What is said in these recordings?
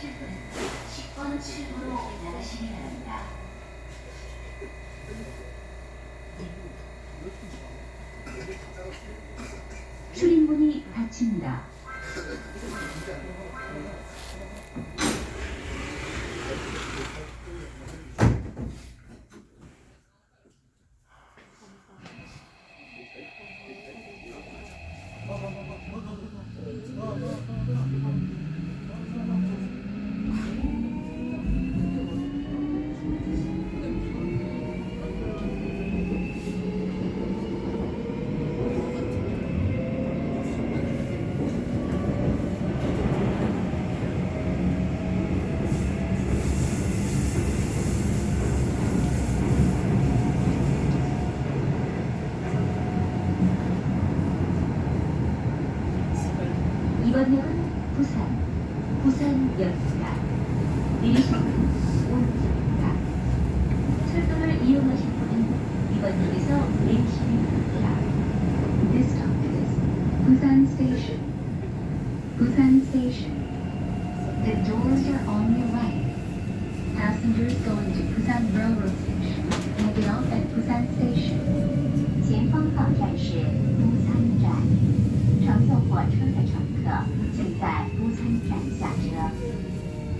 이용하실 분은 10번 출구로 나가시기 바랍니다. 출입문이 닫힙니다. 이번 역은 부산, 부산역입니다. 내리시는 오른쪽입니다. 철도를 이용하실 분은 이번 역에서 내리시기 바랍니다. This stop is Busan Station. Busan Station. The doors are on your right. Passengers going to Busan Railroad Station will get off at Busan Station. 前方到站是部山站。乘坐火车的乘 道次在釜山站下車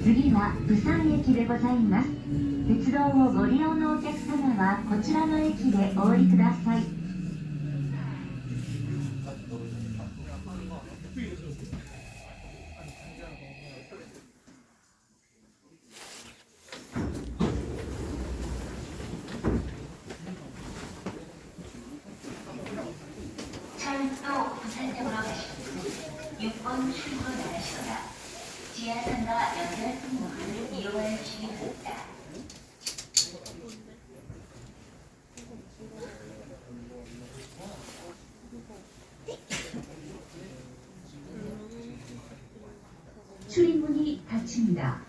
次は釜山駅でございます。鉄道をご利用のお客様はこちらの駅でお降りください。されて 6번 출구로 나가시거나 지하선과 연결 통로를 이용하여 주시기 바랍니다. 출입문이 닫힙니다.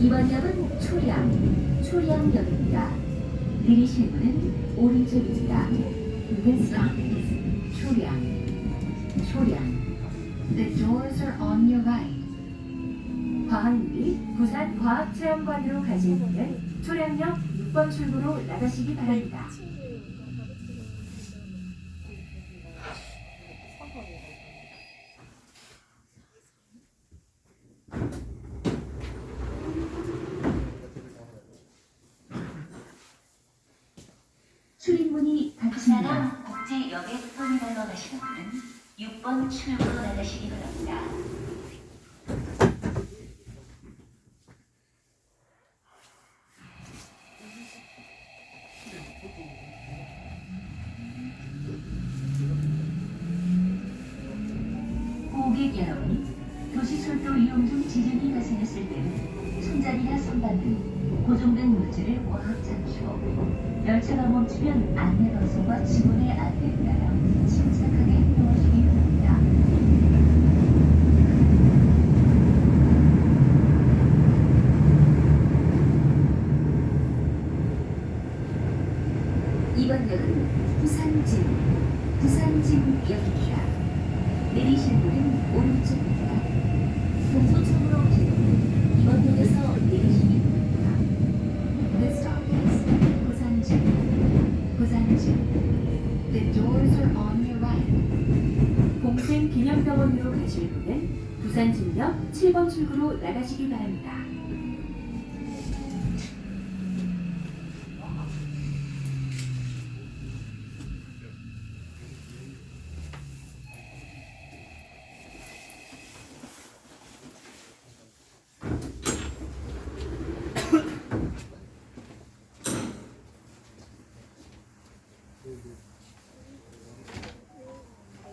이번 역은 초량, 초량역입니다. 내리실 분은 오른쪽입니다. This stop is 초량, 초량. The doors are on your right. 과학률이 부산 과학체험관으로 가실 분은 초량역 6번 출구로 나가시기 바랍니다. 출입문이 닫힙니다. 국제역에 터미널로 가시는 분은 6번 출구로 나가시기 바랍니다. 고객 여러분, 도시철도 이용 중 지진이 발생했을 때는 손잡이나 선반 등 고정된 물체를 꽉 잡고 열차가 멈추면 안내 방송과 직원의 안내에 따라 침착하게 행동하시기 바랍니다. 이번 역은 부산진, 부산진역입니다. 내리실 문은 오른쪽입니다. 동서쪽으로 오시는 이번 역에서 내리시기 바랍니다. This stop is 부산진, 부산진. The doors are on your right. 공생 기념병원으로 가실 분은 부산 진역 7번 출구로 나가시기 바랍니다.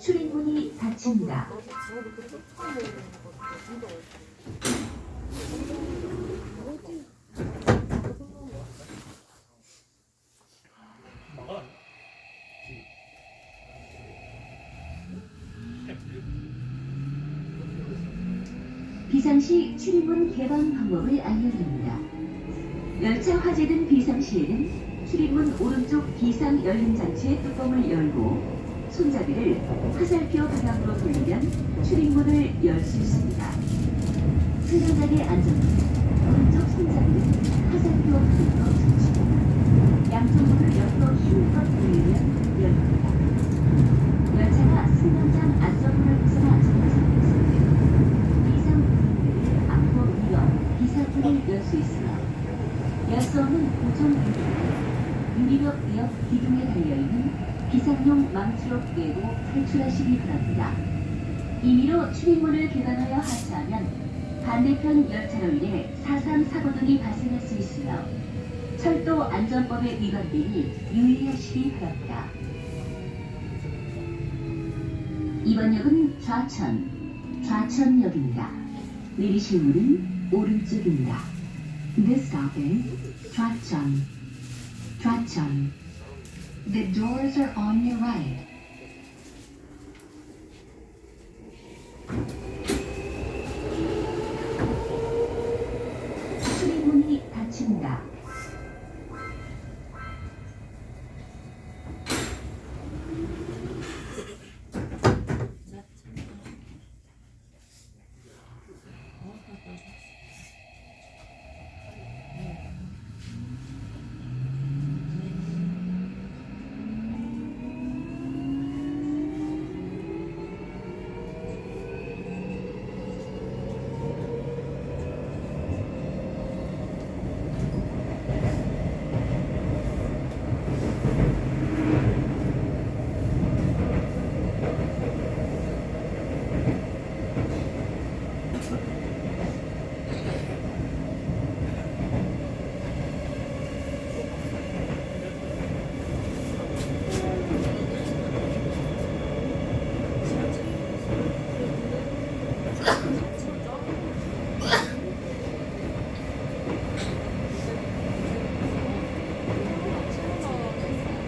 출입문이 닫힙니다. 비상시 출입문 개방 방법을 알려드립니다. 열차 화재된 비상시에는 출입문 오른쪽 비상 열림 장치의 뚜껑을 열고 손잡이를 화살표 방향으로 돌리면 출입문을 열 수 있습니다. 승강장의 안전은 오른쪽 손잡이를 화살표 방향으로 붙이고 양쪽 문을 열고 힘껏 돌리면 열립니다. 열차가 승강장 안전문을 벗어나 정차하고 있을 때 비상 부분을 앞으로 밀어 비상문을 열 수 있으며 열 수 없는 고정 부분은 유리벽 옆 기둥에 달려있는 비상용 망치로 꿰고 탈출하시기 바랍니다. 임의로 출입문을 개방하여 하차하면 반대편 열차로 인해 사상 사고 등이 발생할 수 있으며 철도 안전법에 위반되니 유의하시기 바랍니다. 이번 역은 좌천, 좌천역입니다. 내리실 문은 오른쪽입니다. This stop is 좌천, 좌천. The doors are on your right. 출입문이 닫힙니다.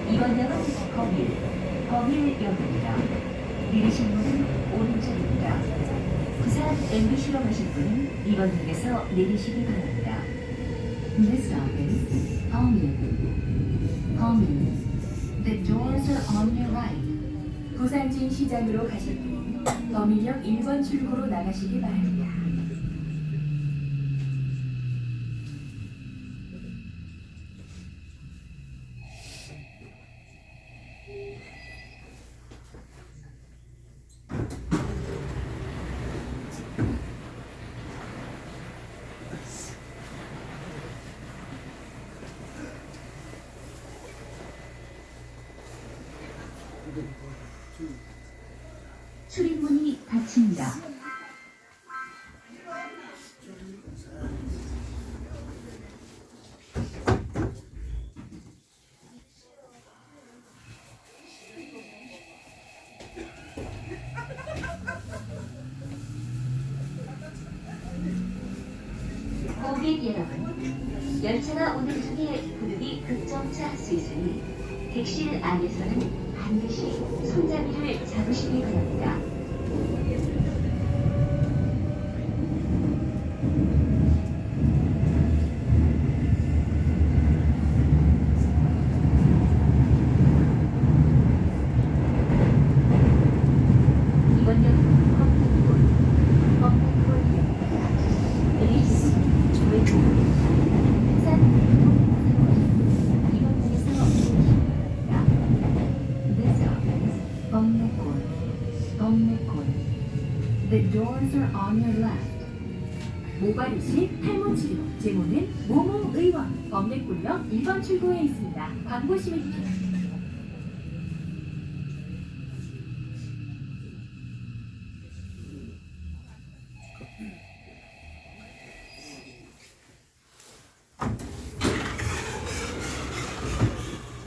이번 역은 거길, 거길역입니다. 내리실 문은 오른쪽입니다. 부산 MBC로 가실 분은 이번 역에서 내리시기 바랍니다. This stop is 거길, 거길. The doors are on your right. 부산진 시장으로 가실 분은 범인역 1번 출구로 나가시기 바랍니다. 닫힙니다. 고객 여러분, 열차가 오는 중에 부득이 급정차 할 수 있으니 객실 안에서는 반드시 손잡이를 잡으시기 바랍니다. 이번 역은 검탄골, 검탄골역입니다. 내리시는 왼쪽, 부산 이번 역에서 내리십니다. This stop is 범내골, 범내골. The doors are on your left. 모발이식 탈모 치료. 제모는 모모 의원. 범내꿀역 2번 출구에 있습니다. 광고 시민팀.